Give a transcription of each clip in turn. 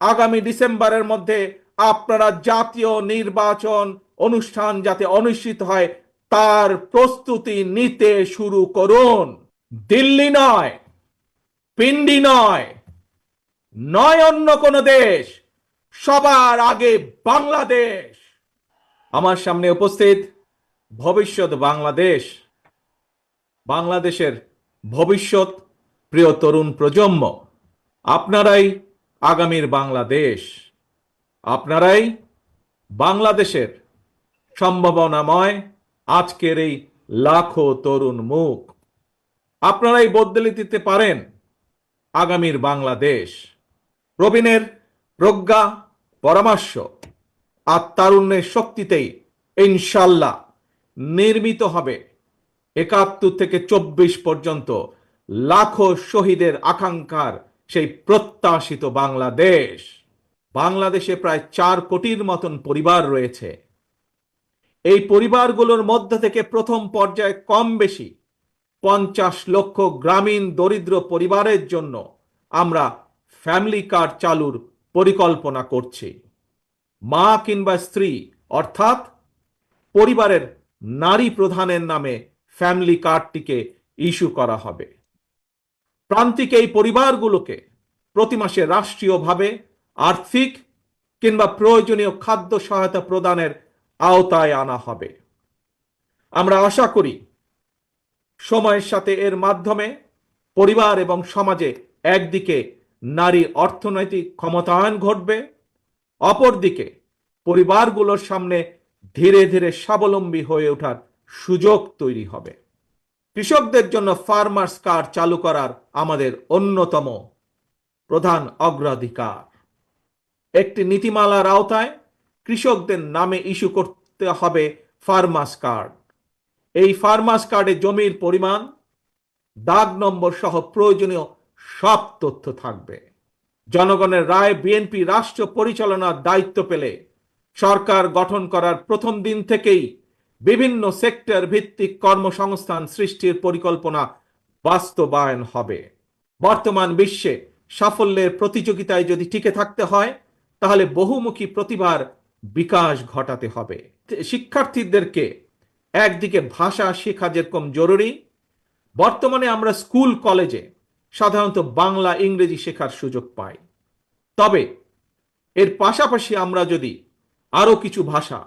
আগামী ডিসেম্বরের মধ্যে আপনারা জাতীয় নির্বাচন অনুষ্ঠান যাতে অনুষ্ঠিত হয়, তার প্রস্তুতি নিতে শুরু করুন। দিল্লি নয়, পিন্ডি নয় নয় অন্য কোনো দেশ, সবার আগে বাংলাদেশ। আমার সামনে উপস্থিত ভবিষ্যৎ বাংলাদেশ, বাংলাদেশের ভবিষ্যৎ প্রিয় তরুণ প্রজন্ম, আপনারাই আগামীর বাংলাদেশ। আপনারাই বাংলাদেশের সম্ভাবনাময় আজকের এই লাখো তরুণ মুখ। আপনারাই বদলে দিতে পারেন আগামীর বাংলাদেশ। প্রবীণের প্রজ্ঞা, পরামর্শ আর তারুণ্যের শক্তিতেই ইনশাল্লাহ নির্মিত হবে একাত্তর থেকে চব্বিশ পর্যন্ত লাখো শহীদের আকাঙ্ক্ষার সেই প্রত্যাশিত বাংলাদেশ। বাংলাদেশে প্রায় চার কোটির মতন পরিবার রয়েছে। এই পরিবারগুলোর মধ্যে থেকে প্রথম পর্যায়ে কম বেশি পঞ্চাশ লক্ষ গ্রামীণ দরিদ্র পরিবারের জন্য আমরা ফ্যামিলি কার্ড চালুর পরিকল্পনা করছি। মা কিংবা স্ত্রী, অর্থাৎ পরিবারের নারী প্রধানের নামে ফ্যামিলি কার্ডটিকে ইস্যু করা হবে। প্রান্তিক এই পরিবারগুলোকে প্রতি মাসে রাষ্ট্রীয়ভাবে আর্থিক কিংবা প্রয়োজনীয় খাদ্য সহায়তা প্রদানের আওতায় আনা হবে। আমরা আশা করি সময়ের সাথে এর মাধ্যমে পরিবার এবং সমাজে একদিকে নারী অর্থনৈতিক ক্ষমতায়ন ঘটবে, অপরদিকে পরিবারগুলোর সামনে ধীরে ধীরে স্বাবলম্বী হয়ে ওঠার সুযোগ তৈরি হবে। কৃষকদের জন্য ফার্মার্স কার্ড চালু করার আমাদের অন্যতম প্রধান অগ্রাধিকার। একটি নীতিমালার আওতায় কৃষকদের নামে ইস্যু করতে হবে ফার্মার্স কার্ড এই ফার্মার্স কার্ডে জমির পরিমাণ, দাগ নম্বর সহ প্রয়োজনীয় সব তথ্য থাকবে। জনগণের রায় বিএনপি রাষ্ট্র পরিচালনার দায়িত্ব পেলে সরকার গঠন করার প্রথম দিন থেকেই বিভিন্ন সেক্টর ভিত্তিক কর্মসংস্থান সৃষ্টির পরিকল্পনা বাস্তবায়ন হবে। বর্তমান বিশ্বে সাফল্যের প্রতিযোগিতায় যদি টিকে থাকতে হয়, তাহলে বহুমুখী প্রতিভার বিকাশ ঘটাতে হবে। শিক্ষার্থীদেরকে একদিকে ভাষা শেখা যেরকম জরুরি, বর্তমানে আমরা স্কুল, কলেজে সাধারণত বাংলা, ইংরেজি শেখার সুযোগ পাই। তবে এর পাশাপাশি আমরা যদি আরও কিছু ভাষা,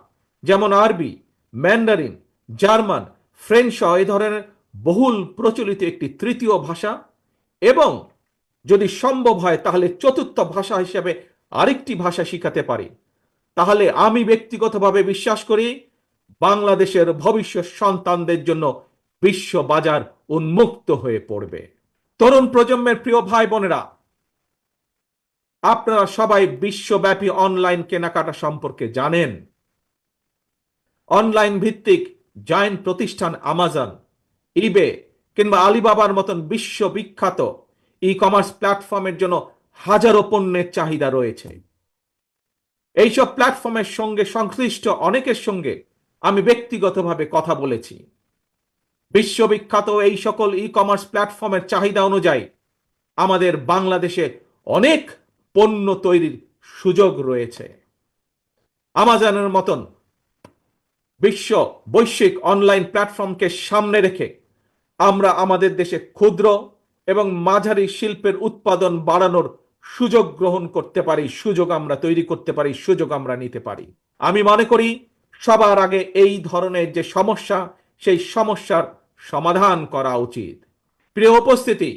যেমন আরবি ম্যান্ডারিন জার্মান ফ্রেঞ্চ সহ এ ধরনের বহুল প্রচলিত একটি তৃতীয় ভাষা এবং যদি সম্ভব হয় তাহলে চতুর্থ ভাষা হিসেবে আরেকটি ভাষা শিখাতে পারি। তাহলে আমি ব্যক্তিগতভাবে বিশ্বাস করি বাংলাদেশের ভবিষ্যৎ সন্তানদের জন্য বিশ্ব বাজার উন্মুক্ত হয়ে পড়বে। তরুণ প্রজন্মের প্রিয় ভাই বোনেরা আপনারা সবাই বিশ্বব্যাপী অনলাইন কেনাকাটা সম্পর্কে জানেন। অনলাইন ভিত্তিক জায়েন্ট প্রতিষ্ঠান আমাজন ইবে কিংবা আলিবাবার মতন বিশ্ববিখ্যাত ই কমার্স প্ল্যাটফর্মের জন্য হাজারো পণ্যের চাহিদা রয়েছে। এইসব প্ল্যাটফর্মের সঙ্গে সংশ্লিষ্ট অনেকের সঙ্গে আমি ব্যক্তিগতভাবে কথা বলেছি। বিশ্ববিখ্যাত এই সকল ই কমার্স প্ল্যাটফর্মের চাহিদা অনুযায়ী আমাদের বাংলাদেশে অনেক পণ্য তৈরির সুযোগ রয়েছে। আমাজনের মতন বিশ্ব বৈশ্বিক অনলাইন প্ল্যাটফর্মকে সামনে রেখে আমরা আমাদের দেশে ক্ষুদ্র এবং মাঝারি শিল্পের উৎপাদন বাড়ানোর সুযোগ গ্রহণ করতে পারি, সুযোগ আমরা তৈরি করতে পারি, সুযোগ আমরা নিতে পারি। আমি মনে করি সবার আগে এই ধরনের যে সমস্যা, সেই সমস্যার সমাধান করা উচিত। প্রিয় উপস্থিতি,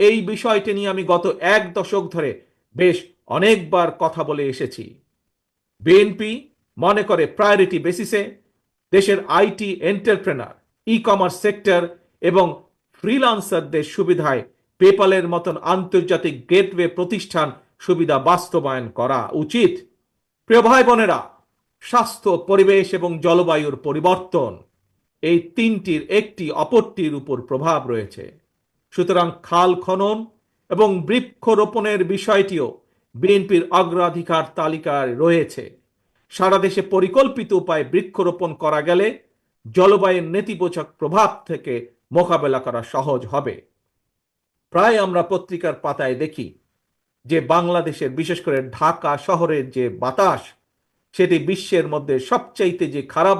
এই বিষয়টি নিয়ে আমি গত এক দশক ধরে বেশ অনেকবার কথা বলে এসেছি। বিএনপি মনে করে প্রায়োরিটি বেসিসে দেশের IT entrepreneur e commerce sector এবং ফ্রিলান্সারদের সুবিধায় পেপালের মতন আন্তর্জাতিক গেটওয়ে প্রতিষ্ঠান সুবিধা বাস্তবায়ন করা উচিত। প্রিয় ভাই বোনেরা, স্বাস্থ্য, পরিবেশ এবং জলবায়ুর পরিবর্তন, এই তিনটির একটি অপরটির উপর প্রভাব রয়েছে। সুতরাং খাল খনন এবং বৃক্ষরোপণের বিষয়টিও বিএনপির অগ্রাধিকার তালিকায় রয়েছে। সারা দেশে পরিকল্পিত উপায়ে বৃক্ষরোপণ করা গেলে জলবায়ুর নেতিবোচক প্রভাব থেকে মোকাবেলা করা সহজ হবে। প্রায় আমরা পত্রিকার পাতায় দেখি যে বাংলাদেশের, বিশেষ করে ঢাকা শহরের যে বাতাস, সেটি বিশ্বের মধ্যে সবচাইতে যে খারাপ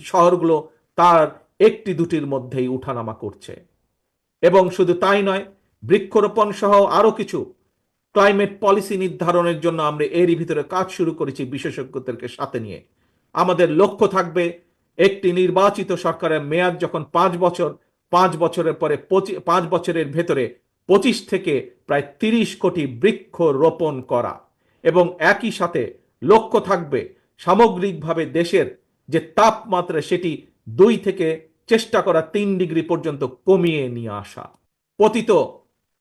শহরগুলো, তার একটি দুটির মধ্যেই উঠানামা করছে। এবং শুধু তাই নয়, বৃক্ষরোপণ সহ আরও কিছু ক্লাইমেট পলিসি নির্ধারণের জন্য আমরা এরই ভিতরে কাজ শুরু করেছি বিশেষজ্ঞদেরকে সাথে নিয়ে। আমাদের লক্ষ্য থাকবে একটি নির্বাচিত সরকারের মেয়াদ যখন পাঁচ বছর, পাঁচ বছরের পরে পাঁচ বছরের ভেতরে পঁচিশ থেকে প্রায় তিরিশ কোটি বৃক্ষ রোপণ করা। এবং একই সাথে লক্ষ্য থাকবে সামগ্রিকভাবে দেশের যে তাপমাত্রা সেটি দুই থেকে চেষ্টা করা তিন ডিগ্রি পর্যন্ত কমিয়ে নিয়ে আসা। পতিত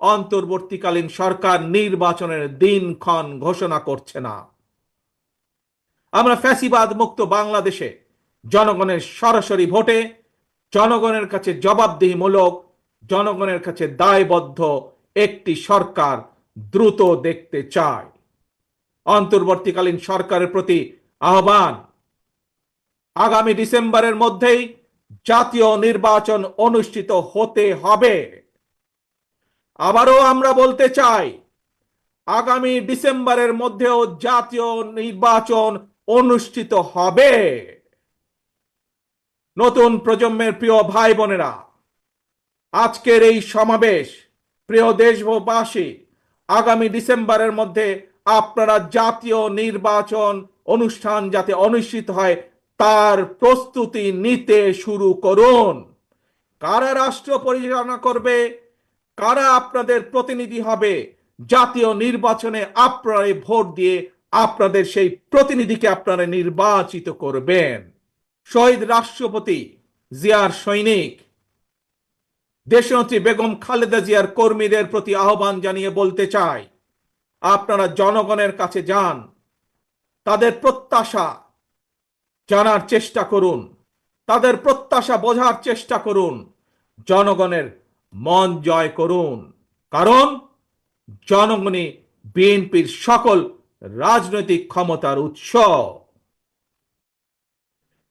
অন্তর্বর্তীকালীন সরকার নির্বাচনের দিনক্ষণ ঘোষণা করছে না। আমরা ফ্যাসিবাদ মুক্ত বাংলাদেশে জনগণের সরাসরি ভোটে, জনগণের কাছে জবাবদিহিমূলক, জনগণের কাছে দায়বদ্ধ একটি সরকার দ্রুত দেখতে চায়। অন্তর্বর্তীকালীন সরকারের প্রতি আহ্বান। আগামী ডিসেম্বরের মধ্যেই জাতীয় নির্বাচন অনুষ্ঠিত হতে হবে। আবারও আমরা বলতে চাই, আগামী ডিসেম্বরের মধ্যেও জাতীয় নির্বাচন অনুষ্ঠিত হবে। নতুন প্রজন্মের প্রিয় ভাই বোনেরা, আজকের এই সমাবেশ, প্রিয় দেশবাসী, আগামী ডিসেম্বরের মধ্যে আপনারা জাতীয় নির্বাচন অনুষ্ঠান যাতে অনুষ্ঠিত হয়, তার প্রস্তুতি নিতে শুরু করুন। কারা রাষ্ট্র পরিচালনা করবে কারা আপনাদের প্রতিনিধি হবে? জাতীয় নির্বাচনে আপনারা ভোট দিয়ে আপনাদের সেই প্রতিনিধিকে আপনারা নির্বাচিত করবেন। শহীদ রাষ্ট্রপতি জিয়ার সৈনিক, দেশনেত্রী বেগম খালেদা জিয়ার কর্মীদের প্রতি আহ্বান জানিয়ে বলতে চাই, আপনারা জনগণের কাছে যান, তাদের প্রত্যাশা জানার চেষ্টা করুন, তাদের প্রত্যাশা বোঝার চেষ্টা করুন, জনগণের মন জয় করুন। কারণ জনগণই বিএনপির সকল রাজনৈতিক ক্ষমতার উৎস।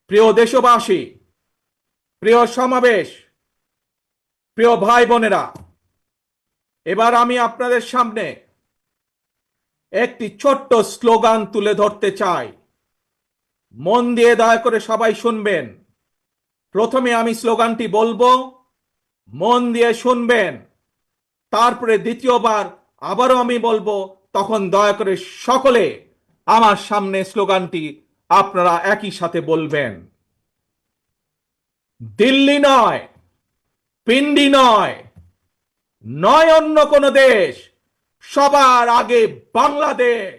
প্রিয় দেশবাসী, প্রিয় সমাবেশ, প্রিয় ভাই বোনেরা এবার আমি আপনাদের সামনে একটি ছোট্ট স্লোগান তুলে ধরতে চাই। মন দিয়ে দয়া করে সবাই শুনবেন। প্রথমে আমি স্লোগানটি বলব মন দিয়ে শুনবেন। তারপরে দ্বিতীয়বার আবারও আমি বলব, তখন দয়া করে সকলে আমার সামনে স্লোগানটি আপনারা একই সাথে বলবেন। দিল্লি নয়, পিন্ডি নয় নয় অন্য কোন দেশ, সবার আগে বাংলাদেশ।